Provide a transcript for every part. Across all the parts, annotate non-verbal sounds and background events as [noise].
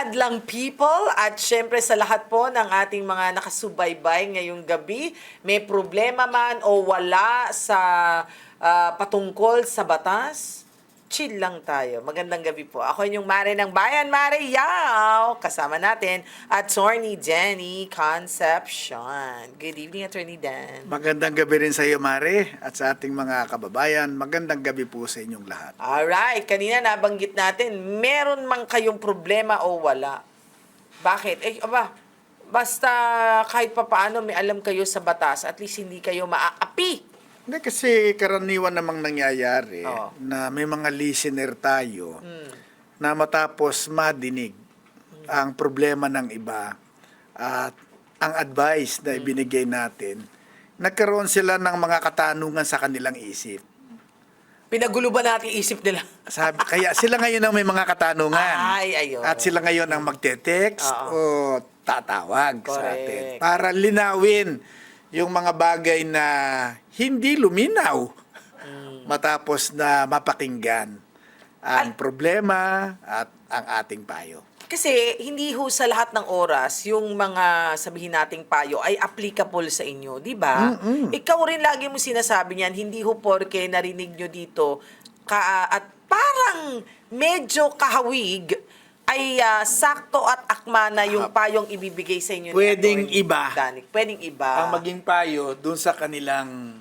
Madlang people! At syempre sa lahat po ng ating mga nakasubaybay ngayong gabi, may problema man o wala sa ah, patungkol sa batas, chill lang tayo. Magandang gabi po. Ako yung Mare ng Bayan, Mare Yao! Kasama natin, Attorney Jenny Concepcion. Good evening, Attorney Dan. Magandang gabi rin sa iyo, Mare, at sa ating mga kababayan. Magandang gabi po sa inyong lahat. Alright, kanina nabanggit natin, meron man kayong problema o wala. Bakit? Eh, aba, basta kahit papaano may alam kayo sa batas, at least hindi kayo maaapi. Hindi kasi karaniwan namang nangyayari Oo. na may mga listener tayo Hmm. na matapos madinig ang problema ng iba at ang advice Hmm. na ibinigay natin, nagkaroon sila ng mga katanungan sa kanilang isip. Pinagulo ba natin isip nila? [laughs] Sabi, kaya sila ngayon ang may mga katanungan. Ay, ayun. At sila ngayon ang magte-text o tatawag sa Correct. atin. Para linawin yung mga bagay na hindi luminaw Mm. matapos na mapakinggan ang problema at ang ating payo. Kasi hindi ho sa lahat ng oras yung mga sabihin nating payo ay applicable sa inyo, di ba? Ikaw rin lagi mo sinasabi niyan, hindi ho porke narinig nyo dito ka, at parang medyo kahawig ay ah, sakto at akma na yung payong ibibigay sa inyo. ni Pwedeng Atty. iba. Danik. Pwedeng iba. ang maging payo dun sa kanilang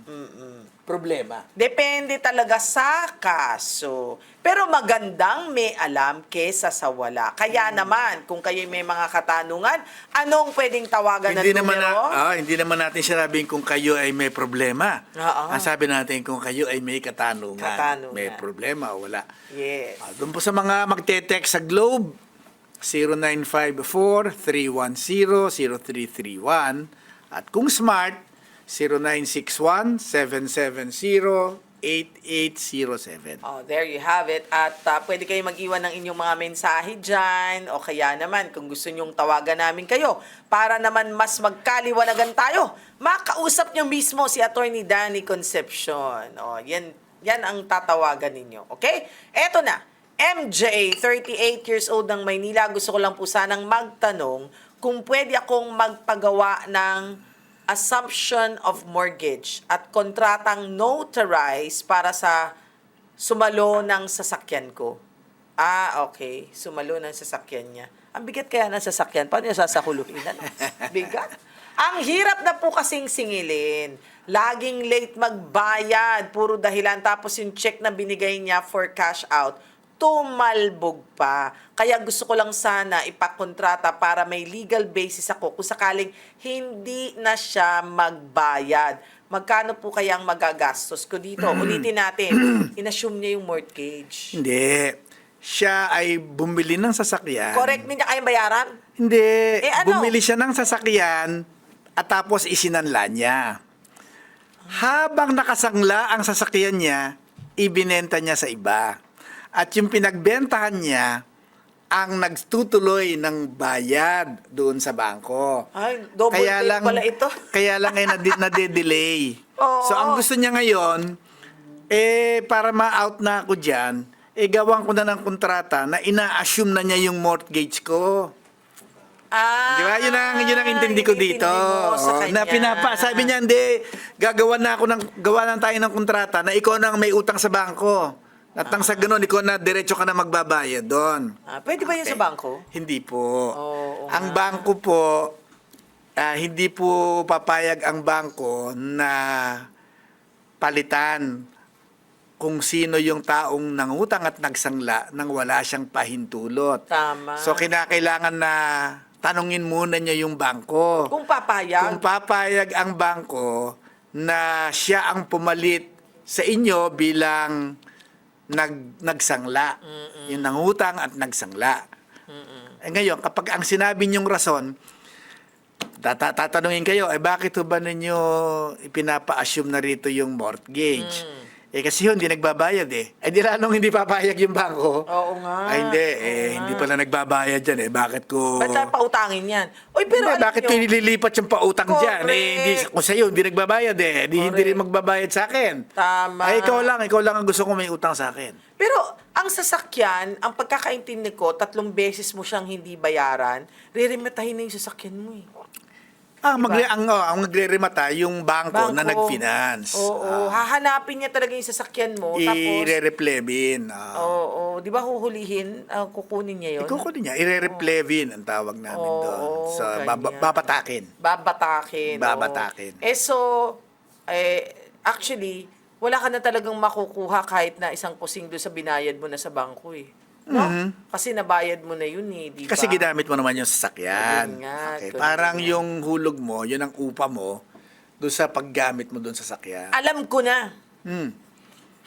problema. Depende talaga sa kaso. Pero magandang may alam kesa sa wala. Kaya naman, kung kayo may mga katanungan, anong pwedeng tawagan Hindi ng naman, numero? na, ah, hindi naman natin sinabing kung kayo ay may problema. Oo. Ang sabi natin kung kayo ay may katanungan, Katanungan. may problema o wala. Yes. Ah, doon po sa mga magte-text sa Globe, 0954-310-0331. At kung smart, 0961-770-8807. Oh, there you have it. At ah, pwede kayo mag-iwan ng inyong mga mensahe dyan. O kaya naman, kung gusto nyong tawagan namin kayo, para naman mas magkaliwanagan tayo, makausap nyo mismo si Attorney Danny Concepcion. O, yan, yan ang tatawagan ninyo. Okay? Eto na. MJ, 38 years old ng Maynila. Gusto ko lang po sanang magtanong kung pwede akong magpagawa ng assumption of mortgage at kontratang notarized para sa sumalo ng sasakyan ko. Ah, okay. Sumalo ng sasakyan niya. Ang bigat kaya ng sasakyan. Paano niya sasakuluhin? Ano? [laughs] Bigat. Ang hirap na po kasing singilin. Laging late magbayad. Puro dahilan. Tapos yung check na binigay niya for cash out, tumalbog pa. Kaya gusto ko lang sana ipakontrata para may legal basis ako kung sakaling hindi na siya magbayad. Magkano po kayang magagastos ko dito? [clears throat] Ulitin natin. Inassume niya yung mortgage. Hindi. Siya ay bumili ng sasakyan. Correct, hindi niya kayang bayaran? Hindi. Eh, ano? Bumili siya ng sasakyan at tapos isinanla niya. Habang nakasangla ang sasakyan niya, ibinenta niya sa iba. At yung pinagbentahan niya, ang nagtutuloy ng bayad doon sa bangko. Ay, double take pala ito. [laughs] kaya lang ay nade- nade-delay. [laughs] Oo. So ang gusto niya ngayon, eh para ma-out na ako diyan, eh gawan ko na ng kontrata na ina-assume na niya yung mortgage ko. Ah, Di ba? Yun ang, yun ang intindi ko dito. mo sa Oh, na kanya. pinapa, sabi niya, hindi, gagawa na ako ng, gawa na tayo ng kontrata na ikaw na ang may utang sa bangko. At nang sa ganun, ikaw na, diretso ka na magbabayad doon. Ah, pwede ba yun sa bangko? Hindi po. Oo ang nga. bangko po, ah, hindi po papayag ang bangko na palitan kung sino yung taong nangutang at nagsangla nang wala siyang pahintulot. Tama. So kinakailangan na tanungin muna niya yung bangko. Kung papayag. Kung papayag ang bangko na siya ang pumalit sa inyo bilang nag nagsangla. Yung nangutang at nagsangla. Eh ngayon, kapag ang sinabi niyong rason, tata- tatanungin kayo, eh bakit ba ninyo ipinapa-assume na rito yung mortgage? Eh kasi yun, hindi nagbabayad eh. Eh di lalong hindi papayag yung bangko. Oo nga. Ay hindi, Oo eh nga. hindi pala nagbabayad yan eh. Bakit ko... Ba't tayo pautangin yan? Uy, pero Hindi, alam bakit nyo, ko nililipat yung pautang dyan? Eh, hindi, kung sa'yo, hindi nagbabayad eh. Di, hindi Correct. rin magbabayad sa akin. Tama. Ay, ikaw lang, ikaw lang ang gusto ko may utang sa akin. Pero ang sasakyan, ang pagkakaintindi ko, tatlong beses mo siyang hindi bayaran, ririmatahin na yung sasakyan mo eh. Ah, magre ang, oh, ang magre-remata yung bangko, na Bangko. nag-finance. Oo, Ah, hahanapin niya talaga yung sasakyan mo. I-re-replevin. Ah. oo, di ba huhulihin, ah, kukunin niya yun? Ikukunin niya, i-re-replevin ang tawag namin Oo, doon. Sa ganyan. baba- babatakin. Babatakin. Babatakin. Eh so, eh, actually, wala ka na talagang makukuha kahit na isang kusing doon sa binayad mo na sa bangko eh. No? Kasi nabayad mo na yun eh, di ba? Mm-hmm. Kasi ginamit mo naman yung sasakyan. Nga, okay. Parang yung hulog mo, yun ang upa mo, doon sa paggamit mo doon sa sasakyan. Alam ko na. Hmm.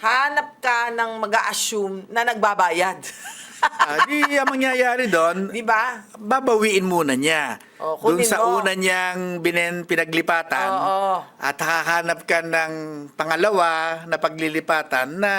Hanap ka ng mag assume na nagbabayad. [laughs] Ah, di ang mangyayari doon, di ba? babawiin muna niya. Oh, doon kunin sa mo. una niyang binen, pinaglipatan, Oo. at hahanap ka ng pangalawa na paglilipatan na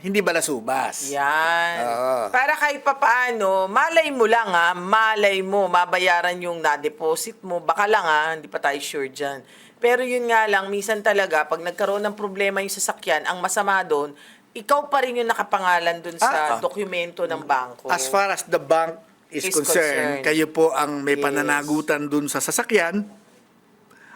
hindi balasubas. Yan. Oo. Para kahit papaano, malay mo lang ha, malay mo, mabayaran yung na-deposit mo. Baka lang ha, hindi pa tayo sure dyan. Pero yun nga lang, minsan talaga, pag nagkaroon ng problema yung sasakyan, ang masama doon, ikaw pa rin yung nakapangalan Ah, sa ah. dokumento ng bangko. As far as the bank is, Is concerned, concerned. kayo po ang may Yes. pananagutan dun sa sasakyan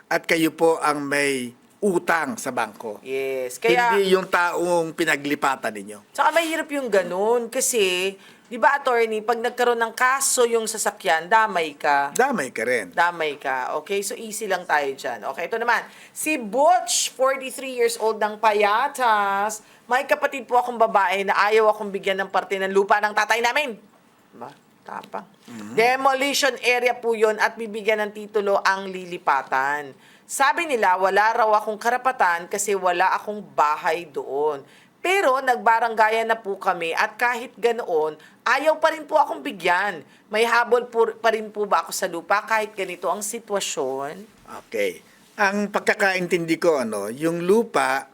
at kayo po ang may utang sa bangko. Yes. Kaya, Hindi yung taong pinaglipatan ninyo. Tsaka mahirap yung ganun kasi, di ba attorney, pag nagkaroon ng kaso yung sasakyan, damay ka. Damay ka rin. Damay ka. Okay? So, easy lang tayo dyan. Okay, ito naman. Si Butch, 43 years old ng Payatas. May kapatid po akong babae na ayaw akong bigyan ng parte ng lupa ng tatay namin. Ba? Tapang. Demolition area po yon at bibigyan ng titulo ang lilipatan. Sabi nila, wala raw akong karapatan kasi wala akong bahay doon. Pero nagbaranggayan na po kami at kahit ganoon, ayaw pa rin po akong bigyan. May habol po, pa rin po ba ako sa lupa kahit ganito ang sitwasyon? Okay. Ang pagkakaintindi ko, ano, yung lupa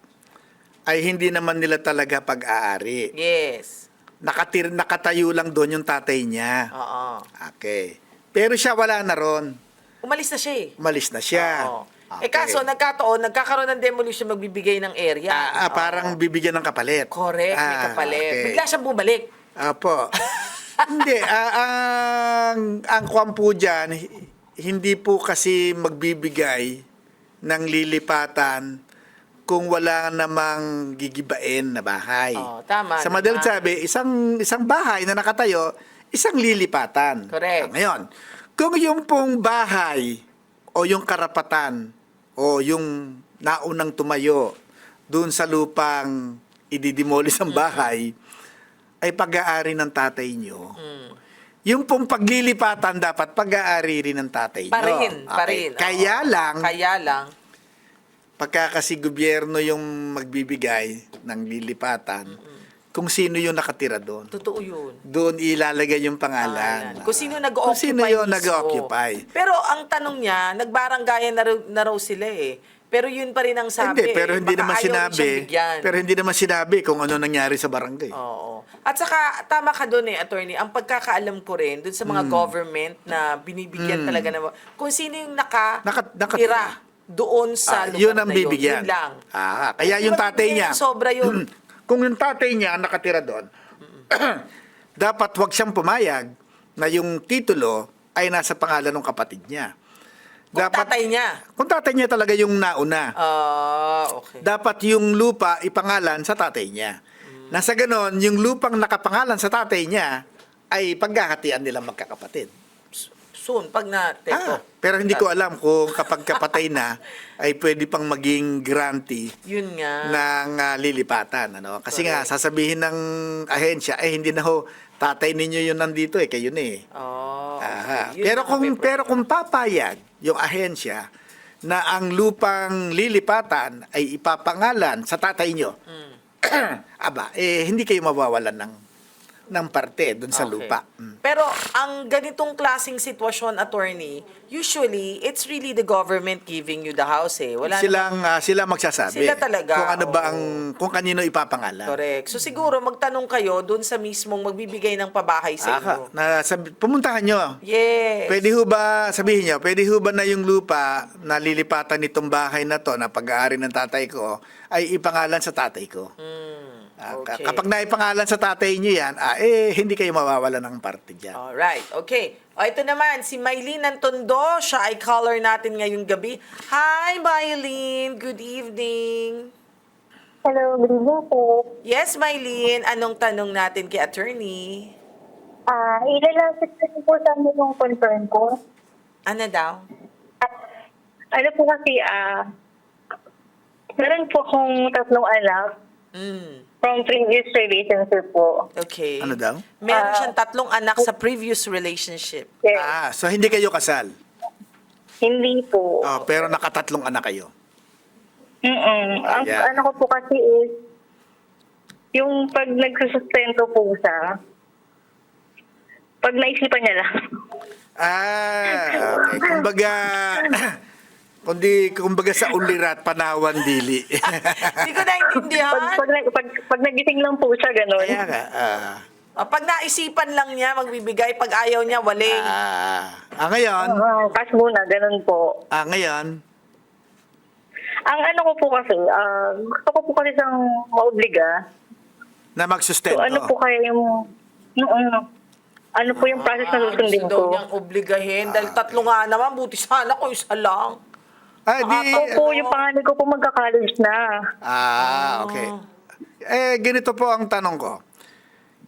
ay hindi naman nila talaga pag-aari. Yes. Nakatir, nakatayo lang doon yung tatay niya. Oo. Okay. Pero siya wala na ron. Umalis na siya eh. Umalis na siya. Oo. Okay. Eh kaso, nagkataon, nagkakaroon ng demolition magbibigay ng area. Ah, ah, Oo. parang bibigyan ng kapalit. Correct, may Ah, kapalit. okay. Bigla siyang bumalik. Apo. [laughs] hindi, ah, ang ang kwan po dyan, hi- hindi po kasi magbibigay ng lilipatan kung wala namang gigibain na bahay. Oo, tama Sa madaling naman. sabi, isang isang bahay na nakatayo, isang lilipatan. Correct. Ah, ngayon, kung yung pong bahay o yung karapatan o yung naunang tumayo doon sa lupang ididemolish ang bahay ay pag-aari ng tatay nyo. Mm. Yung pong paglilipatan dapat pag-aari rin ng tatay Pa nyo. rin, pa Okay. rin. oo. Kaya lang, Kaya lang. Pagka kasi gobyerno yung magbibigay ng lilipatan, kung sino yung nakatira doon. Totoo yun. Doon ilalagay yung pangalan. Pangalan. Kung sino Ah, nag-occupy Kung sino yung mismo. nag-occupy. Pero ang tanong niya, nagbaranggayan na, raw- na raw sila eh. Pero yun pa rin ang sabi. hindi, pero eh. hindi Baka naman ayaw sinabi. siyang bigyan. Pero hindi naman sinabi kung ano nangyari sa barangay. Oo. At saka, tama ka doon eh, attorney. Ang pagkakaalam ko rin, doon sa mga Hmm. government na binibigyan talaga na, kung sino yung naka, Naka- nakatira. Doon sa Ah, lugar yun ang na bibigyan. Yun lang. Ah, kaya Hindi yung tatay niya. sobra yun? [clears throat] kung yung tatay niya ang nakatira doon, [clears throat] dapat wag siyang pumayag na yung titulo ay nasa pangalan ng kapatid niya. Kung tatay niya. Kung tatay niya talaga yung nauna. Ah, okay. dapat yung lupa ipangalan sa tatay niya. Hmm. Nasa ganon, yung lupang nakapangalan sa tatay niya ay paghahatian nilang magkakapatid. Soon, pag na, teko. Ah, pero hindi ko alam kung kapag kapatay na [laughs] ay pwede pang maging grantee Yun nga. ng ah, lilipatan ano kasi nga sasabihin ng ahensya eh hindi na ho tatay ninyo yun nandito eh kayo na eh Oh, Aha. okay. Yun Pero ang kung may pero kung papayag yung ahensya na ang lupang lilipatan ay ipapangalan sa tatay nyo, Hmm. [clears throat] aba, eh, hindi kayo mawawalan ng ng parte doon sa Okay. lupa. Mm. Pero ang ganitong klasing sitwasyon, attorney, usually, it's really the government giving you the house eh. Wala Silang ah, sila magsasabi Sila talaga, kung ano ba oo. ang kung kanino ipapangalan. Correct. So siguro magtanong kayo doon sa mismong magbibigay ng pabahay sa Aka, inyo. na sabi, pumuntahan nyo. Yes. Pwede ho ba, sabihin nyo, pwede ho ba na yung lupa na lilipatan nitong bahay na to na pag-aari ng tatay ko ay ipangalan sa tatay ko? Ka- okay. Kapag naipangalan sa tatay nyo yan, ah, eh, hindi kayo mawawala ng parte dyan. Alright, okay. O ito naman, si Mylene Antondo, siya ay caller natin ngayong gabi. Hi, Mylene! Good evening! Hello, good evening po. Yes, Mylene, anong tanong natin kay attorney? Ah, ilalapit ko po sa amin yung concern ko. Ano daw? Ano po kasi, ah, meron po akong tatlong anak Mm, from previous relationship po. okay. Ano daw? Meron Ah. siyang tatlong anak sa previous relationship. Yes. Ah, so hindi kayo kasal. Hindi po. Oh, pero nakatatlong anak kayo. Mm-mm. Ang Ayan. ano ko po kasi is, yung pag nagsusustento po siya, pag naisipan niya lang. Ah, okay. Kumbaga, [laughs] kundi, kumbaga sa ulirat, panawan dili. [laughs] Hindi ko naintindihan. pag, pag, pag, pag nagising lang po siya, gano'n. Kaya nga, ah, Ah, pag naisipan lang niya, magbibigay. Pag ayaw niya, waling. ah, ah, ngayon, Ah, cash muna, gano'n po. ah, ngayon, Ang ano ko po kasi, ah, gusto ko po kasi siyang maobliga. na So magsustento. ano po kaya yung, mm, ano po yung process na susundin Ah, gusto daw ko? niyang obligahin. Dahil tatlo nga naman, buti sana kung isa lang. Ah, di, Ako po, yung panganay ko po magka-college na. ah, okay. Eh, ganito po ang tanong ko.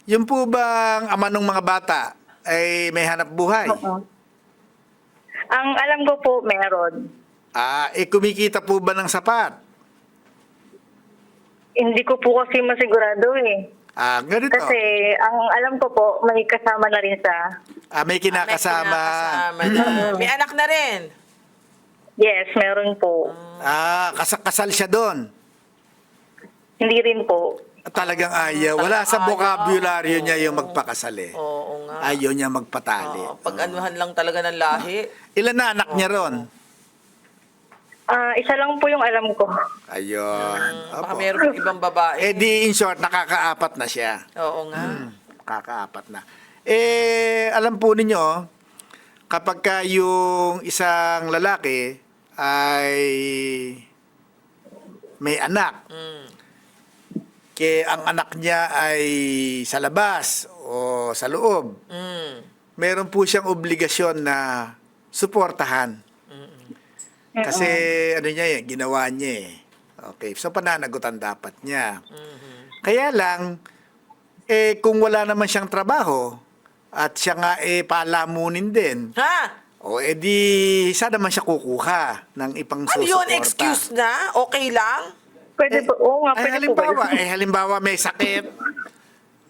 Yung po bang ama ng mga bata ay may hanap buhay? Oo. Ang alam ko po, meron. Ah, eh kumikita po ba ng sapat? Hindi ko po kasi masigurado eh. Ah, ganito. Kasi ang alam ko po, may kasama na rin sa... Ah, may May kinakasama. kinakasama na. May anak na rin. Yes, meron po. Ah, kas- kasal siya doon. Hindi rin po. Talagang ayaw. Wala sa Ayaw. vocabulary niya yung magpakasal eh. Oo nga. Ayaw niya magpatali. Oo, pag anuhan lang talaga ng lahi. Ilan na anak niya ron? Ah, isa lang po yung alam ko. Ayun. Baka Opo. meron pang ibang babae. Eh di in short, nakakaapat na siya. Oo nga. Nakakaapat na. Eh, alam po ninyo, kapag ka yung isang lalaki ay may anak, Mm. ke ang anak niya ay sa labas o sa loob, Mm. meron po siyang obligasyon na suportahan. Kasi ano niya eh, ginawa niya eh. Okay, so pananagutan dapat niya. Kaya lang, eh kung wala naman siyang trabaho, at siya nga eh palamunin din, Ha? O edi saan naman siya kukuha ng ipang Ano yun? Excuse na? Okay lang? Pwede po, oo nga, Ay, pwede po ba halimbawa, yun? eh, halimbawa may sakit,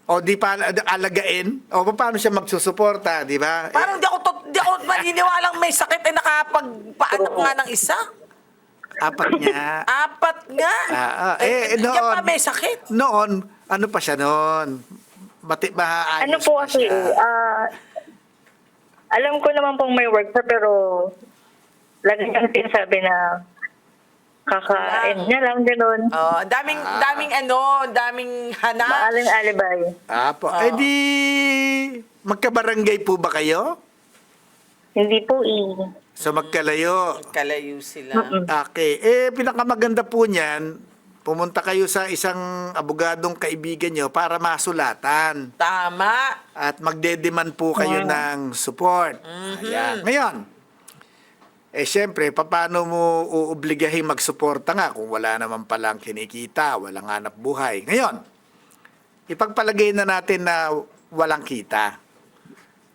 o di pa alagain, o paano siya magsusuporta, di ba? Parang di ako, to, di ako maniniwalang may sakit ay nakapagpaanak nga ng isa. Eh, apat niya. [laughs] Apat nga. Ah, ah, eh, eh, yan noon- pa may sakit. Noon, ano pa siya noon? Mati, maayos Ano po pa kasi, siya. ah, alam ko naman pong may work siya, pero lagi niyang sinasabi na kaka-end niya lang, gano'n. Oh, daming Ah. daming ano, daming hanap. Maaling alibay. Apo. Oo. Eh di, magkabarangay po ba kayo? Hindi po eh. So magkalayo. Kalayo sila. Okay. Eh, pinakamaganda po niyan, pumunta kayo sa isang abogadong kaibigan nyo para masulatan. Tama. At magdedemand po kayo ng support. Ayan. Ngayon, eh syempre, paano mo uobligahin magsuporta nga kung wala naman palang kinikita, walang hanap buhay. Ngayon, ipagpalagay na natin na walang kita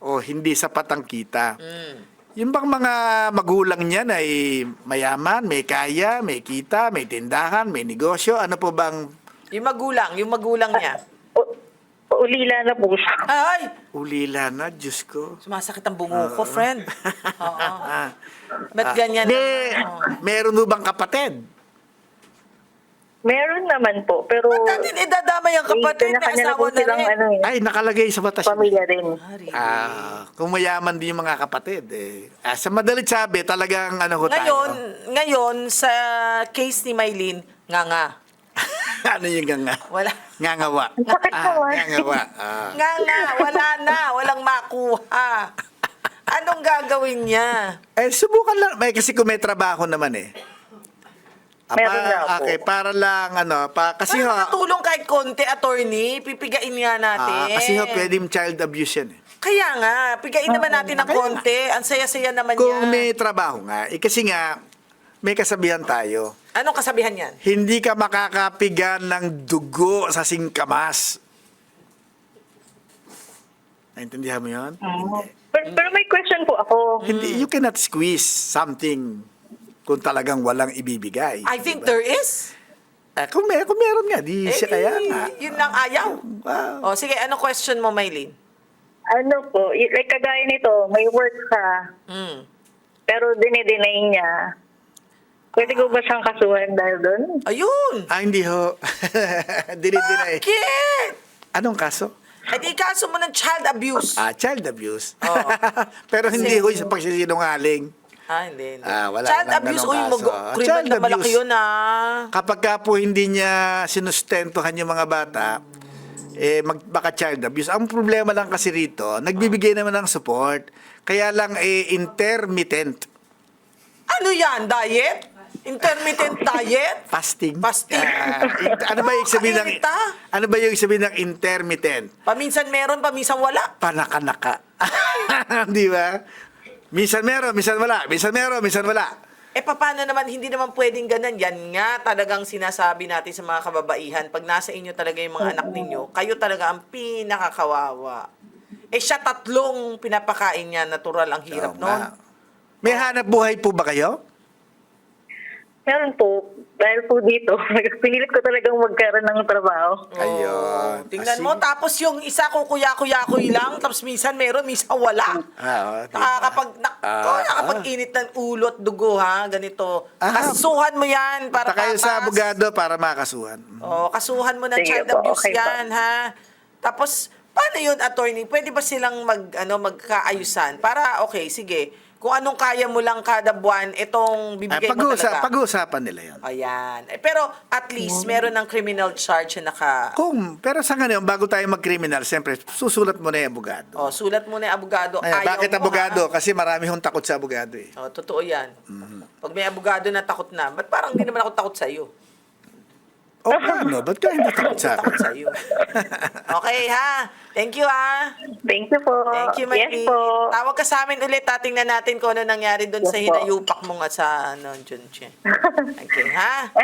o hindi sapat ang kita. Mm. Yung bang mga magulang niyan ay mayaman, may kaya, may kita, may tindahan, may negosyo, ano po bang Yung magulang, yung magulang niya. Ulila na po siya. Ay! ulila na, Diyos ko. Sumasakit ang bungo ko, friend. [laughs] Oo. Ba't Ah, ganyan? Oo. meron mo bang kapatid? Meron naman po, pero Ba't natin idadamay ang kapatid na na asawa po na silang rin? ano, eh, Ay, nakalagay sa batas. pamilya rin. Ah, kung mayaman din yung mga kapatid eh. Ah, sa madalit sabi, talagang ano ko Ngayon, tayo. ngayon sa case ni Maylin, nga nga. [laughs] ano yung ganga? Wala. Ngangawa. Ang sakit Ah, naman. ngangawa. Ah. Nga nga, wala na, walang makuha. Anong gagawin niya? Eh, subukan lang. May, kasi kung may trabaho naman eh. Ah, Meron pa- nga po. Okay, para lang ano, pa, kasi ho, makatulong kahit konti, attorney, pipigain nga natin. ah, kasi ho, pwedeng child abuse yan eh. Kaya nga, pigain naman natin ng konti. Ang saya-saya naman Kung niya. may trabaho nga, eh, kasi nga, may kasabihan tayo. Anong kasabihan yan? Hindi ka makakapigan ng dugo sa singkamas. Naintindihan mo yun? Hindi. Pero, pero may question po ako. Hindi, you cannot squeeze something kung talagang walang ibibigay. I think Diba? there is. Eh, kung, may, kung meron nga, di Eh, siya kaya nga. Yun lang ayaw. Wow. O sige, anong question mo, Maylin? Ano po, like kagaya nito, may work ka, Mm. pero dinideny niya. Pwede ko ba siyang kasuhan dahil doon? Ayun! Ah, hindi ho. [laughs] Dinidinay. Bakit? Anong kaso? Eh di kaso mo ng child abuse. Ah, child abuse. Oo. [laughs] Pero hindi ho sa pagsisinungaling. Ah, hindi. hindi. Ah, wala child lang abuse, ganong uy, kaso. mag- krimen child na malaki abuse. yun ah. Kapag ka po hindi niya sinustentuhan yung mga bata, eh, mag, baka child abuse. Ang problema lang kasi rito, nagbibigay naman ng support. Kaya lang, eh, intermittent Ano yan, diet? Intermittent diet? fasting. Fasting. Ah, in- ano ba yung sabihin ng, ano ba yung sabihin ng intermittent? Paminsan meron, paminsan wala. Panakanaka. [laughs] Di ba? Minsan meron, minsan wala. Minsan meron, minsan wala. Eh, paano naman, hindi naman pwedeng ganun. Yan nga talagang sinasabi natin sa mga kababaihan. Pag nasa inyo talaga yung mga anak ninyo, kayo talaga ang pinakakawawa. Eh, siya tatlong pinapakain niya. Natural ang hirap nun. nga. May hanap buhay po ba kayo? Meron po, dahil po dito, [laughs] pinilit ko talagang magkaroon ng trabaho. Ayun. Tingnan Ah, mo, tapos yung isa ko kuya-kuya-kuy lang, tapos minsan meron, minsan wala. Ah, oo, diba? Nakakapag, nak- Ah, nakakapag-init ng ulo at dugo, ha? Ganito. Ah. Kasuhan mo yan para Punta kayo sa abogado para makasuhan. Oh, kasuhan mo ng Sige child po, abuse okay po. yan, ha? Tapos, paano yun, attorney? Pwede ba silang mag, ano, magkaayusan? Para, okay, sige. Kung anong kaya mo lang kada buwan, itong Ah, bibigay mo pag-uusa- talaga. pag-uusapan nila yun. Ayan. Eh, pero, at least, meron ng criminal charge na naka... Kung, pero sa ngayon, bago tayo mag-criminal, siyempre, susulat mo na yung abogado. Oh, sulat mo na yung abogado. Ayan, Ayaw bakit mo, abogado? ha? Kasi marami hong takot sa abogado eh. Oh, totoo yan. Mm-hmm. Pag may abogado na takot na, ba't parang hindi naman ako takot sa O ano, ba't ka hindi takot sa Takot sa akin? iyo. [laughs] okay, ha? Thank you, ha? Thank you po. Thank you, Yes Mikey. po. Tawag ka sa amin ulit. Tatingnan natin kung ano nangyari doon Yes sa hinayupak mo nga sa ano, Junche. Okay, ha? [laughs]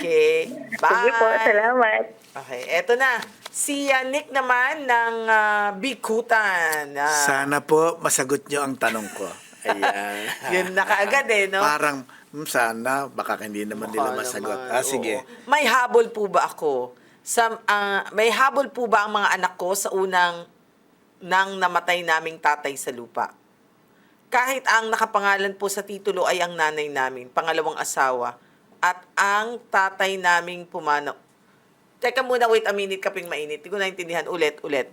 Okay. Bye. Sige po, salamat. Okay, eto na. Si uh, Nick naman ng uh, Bikutan. Ah, Sana po masagot nyo ang tanong ko. Ayan. [laughs] Yun na kaagad eh, no? Parang, sana, baka hindi naman nila Baka masagot. naman, Ah, sige. May habol po ba ako? Sa, ah, may habol po ba ang mga anak ko sa unang nang namatay naming tatay sa lupa? Kahit ang nakapangalan po sa titulo ay ang nanay namin, pangalawang asawa, at ang tatay naming pumanaw. Teka muna, wait a minute, kaping mainit. Hindi ko naintindihan. Ulit, ulit.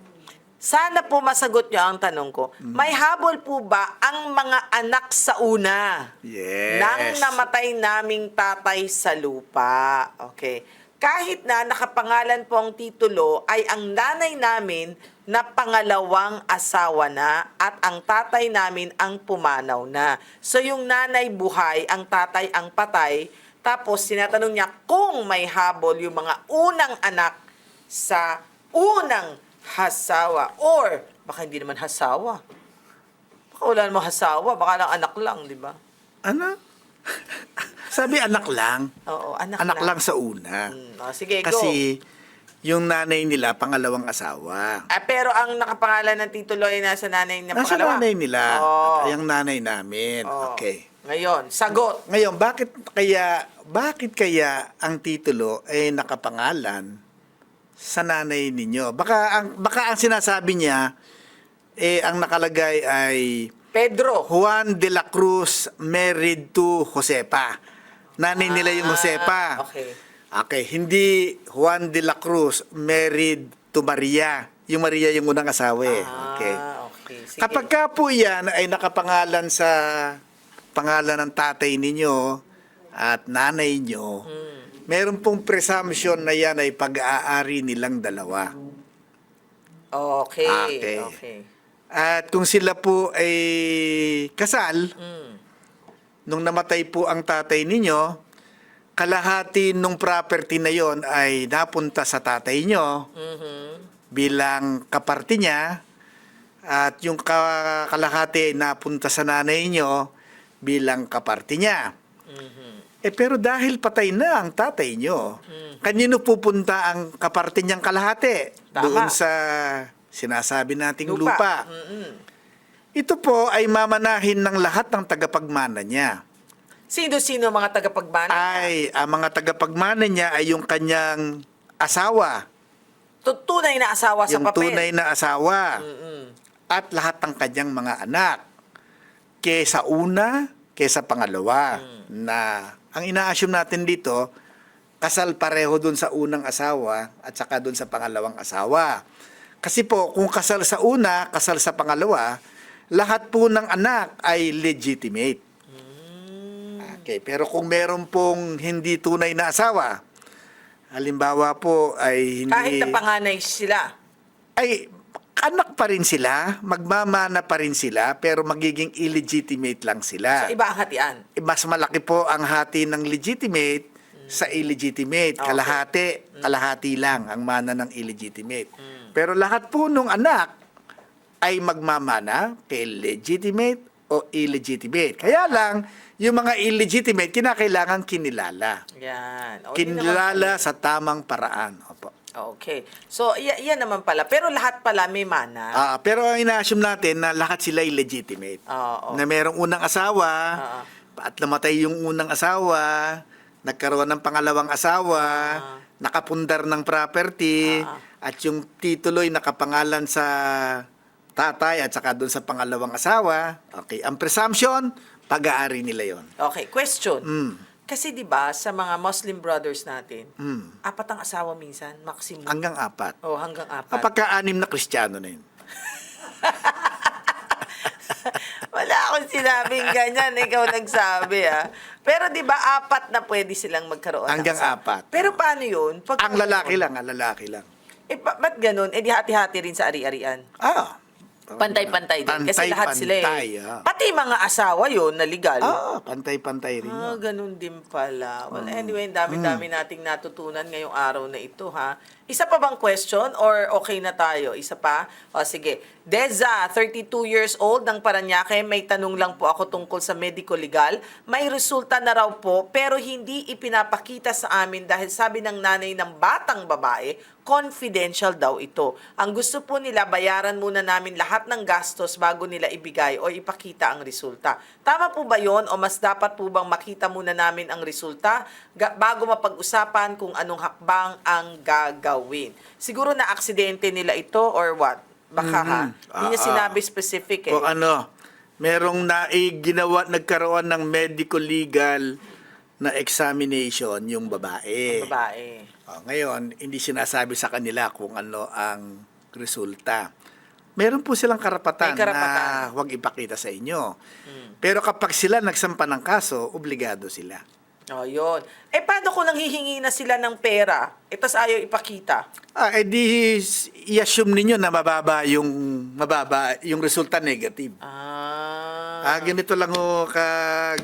Sana po masagot niyo ang tanong ko. Mm. May habol po ba ang mga anak sa una? Yes. Nang namatay naming tatay sa lupa. Okay. Kahit na nakapangalan po ang titulo ay ang nanay namin na pangalawang asawa na at ang tatay namin ang pumanaw na. So yung nanay buhay, ang tatay ang patay. Tapos tinatanong niya kung may habol yung mga unang anak sa unang hasawa. Or baka hindi naman hasawa. Baka wala namang hasawa, baka lang anak lang, di ba? Ano? [laughs] Sabi anak lang. Oo, anak, Anak lang sa una. Mm, oh, sige, go. Kasi, yung nanay nila, pangalawang asawa. Ah, pero ang nakapangalan ng titulo ay nasa nanay na Nasa pangalawa. nanay nila. Oo. At yung nanay namin. Oo. Okay. Ngayon, sagot. Ngayon, bakit kaya bakit kaya ang titulo ay nakapangalan sa nanay ninyo? Baka ang baka ang sinasabi niya eh ang nakalagay ay Pedro. Juan de la Cruz married to Josepa. Nanay nila yung Ah, Josepa. okay. Okay, hindi Juan de la Cruz married to Maria. Yung Maria yung unang asawa eh. Okay. Ah, okay. Sige. Kapag ka po yan ay nakapangalan sa pangalan ng tatay ninyo at nanay nyo, meron pong presumption na yan ay pag-aari nilang dalawa. Okay. Okay. Okay. At kung sila po ay kasal, Mm. nung namatay po ang tatay ninyo, kalahati nung property na yon ay napunta sa tatay nyo Mhm. bilang kaparte niya at yung ka- kalahati ay napunta sa nanay nyo bilang kaparte niya. Mhm. Eh pero dahil patay na ang tatay nyo, kanino pupunta ang kaparte niyang kalahati? Tama. Doon sa sinasabi nating lupa. Lupa. Ito po ay mamanahin ng lahat ng tagapagmana niya. Sino-sino mga tagapagmana? Ay, ang mga tagapagmana niya ay yung kanyang asawa, Tu- Tunay na asawa sa yung papel. tunay na asawa, Mm-mm. at lahat ng kanyang mga anak. Kesa una, kesa pangalawa. Na ang ina-assume natin dito, kasal pareho dun sa unang asawa at saka dun sa pangalawang asawa. Kasi po, kung kasal sa una, kasal sa pangalawa, lahat po ng anak ay legitimate. Okay, pero kung meron pong hindi tunay na asawa, halimbawa po ay hindi... Kahit na panganay sila. ay anak pa rin sila, magmamana pa rin sila, pero magiging illegitimate lang sila. So, iba ang hatian. Eh, Mas malaki po ang hati ng legitimate sa illegitimate. Okay. Kalahati, kalahati lang ang mana ng illegitimate. Pero lahat po nung anak ay magmamana kay legitimate o illegitimate. Kaya lang, yung mga illegitimate, kinakailangan kinilala. Yan. O, Kinilala sa tamang paraan. Opo. Okay. So, y- yan naman pala. Pero lahat pala may mana. Ah, pero ang ina-assume natin na lahat sila ay legitimate. Oo. Na merong unang asawa, Oo. at namatay yung unang asawa, nagkaroon ng pangalawang asawa, nakapundar ng property, at yung titulo'y nakapangalan sa tatay at saka doon sa pangalawang asawa. Okay, ang presumption, pag-aari nila yon. Okay. Question. Kasi 'di ba sa mga Muslim brothers natin, Mm. apat ang asawa minsan, maximum. Hanggang apat. oh, hanggang apat. Kapag ka-anim na kristyano na yun. [laughs] Wala akong sinabing ganyan, ikaw nagsabi ah. Pero 'di ba apat na pwede silang magkaroon ng Hanggang asawa? apat. Pero paano 'yun? Pag Ang lalaki lang, ang lalaki lang. Eh ba, ba't ganun? Eh di hati-hati rin sa ari-arian. Ah. Pantay-pantay din. Kasi lahat sila Pantay, eh. ah. Pati mga asawa yun na legal. Ah, pantay-pantay rin Ah, yun. ganun din pala. Well, Mm. anyway, dami-dami nating natutunan ngayong araw na ito, ha? Isa pa bang question or okay na tayo? Isa pa? O, sige. Deza, 32 years old ng Paranaque. May tanong lang po ako tungkol sa medico legal. May resulta na raw po, pero hindi ipinapakita sa amin dahil sabi ng nanay ng batang babae, confidential daw ito. Ang gusto po nila, bayaran muna namin lahat ng gastos bago nila ibigay o ipakita ang resulta. Tama po ba yon o mas dapat po bang makita muna namin ang resulta bago mapag-usapan kung anong hakbang ang gagawin? Siguro na aksidente nila ito or what? Baka ha? Hindi niya Ah, ah. sinabi specific eh. O ano, merong na ginawa, nagkaroon ng medical legal na examination yung babae. Babae. O, ngayon, hindi sinasabi sa kanila kung ano ang resulta. Meron po silang karapatan, May karapatan. Na huwag ipakita sa inyo. Pero kapag sila nagsampa ng kaso, obligado sila. O, yun. Eh, paano kung nanghihingi na sila ng pera? Eh, tas ayaw ipakita? Ah, edi i-assume ninyo na mababa yung mababa yung resulta negative. Ah. Ah, ganito lang ho ka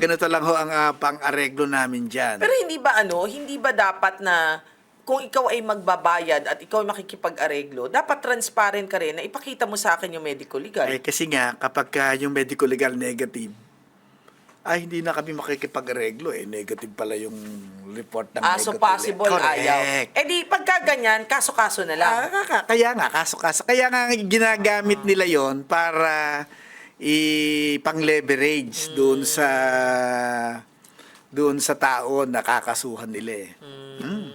ganito lang ho ang ah, pang-areglo namin diyan. Pero hindi ba ano, hindi ba dapat na kung ikaw ay magbabayad at ikaw ay makikipag-areglo, dapat transparent ka rin na ipakita mo sa akin yung medical legal. Eh, kasi nga kapag ka yung medical legal negative, ay hindi na kami makikipag-areglo eh. Negative pala yung report ng ah, so medical possible Correct. ayaw. Eh di, pagka ganyan, kaso-kaso na lang. Ah, kaya nga, kaso-kaso. Kaya nga ginagamit nila yon para ipang-leverage doon sa doon sa tao na kakasuhan nila eh. Mm.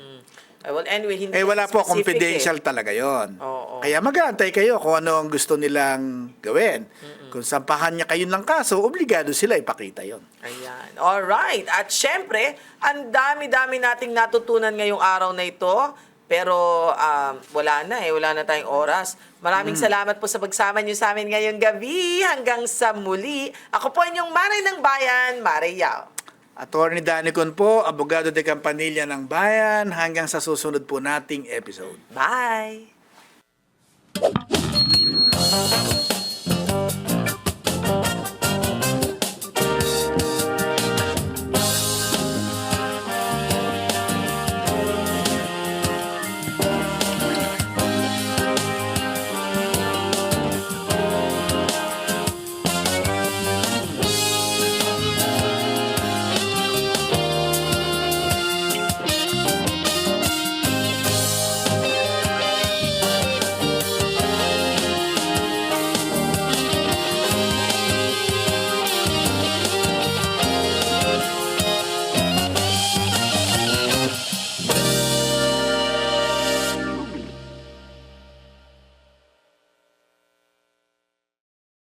Eh, well, anyway, hindi Eh wala po, specific confidential Eh. talaga yon. Oo. Kaya mag-aantay kayo kung ano ang gusto nilang gawin. Kung sampahan niya kayo ng kaso, obligado sila ipakita yon. Ayan. Alright. At syempre, ang dami-dami nating natutunan ngayong araw na ito. Pero um, wala na eh. Wala na tayong oras. Maraming salamat po sa pagsama niyo sa amin ngayong gabi. Hanggang sa muli. Ako po inyong Maray ng Bayan, Maray Yao. Attorney Danicon po, abogado de Campanilla ng Bayan, hanggang sa susunod po nating episode. Bye!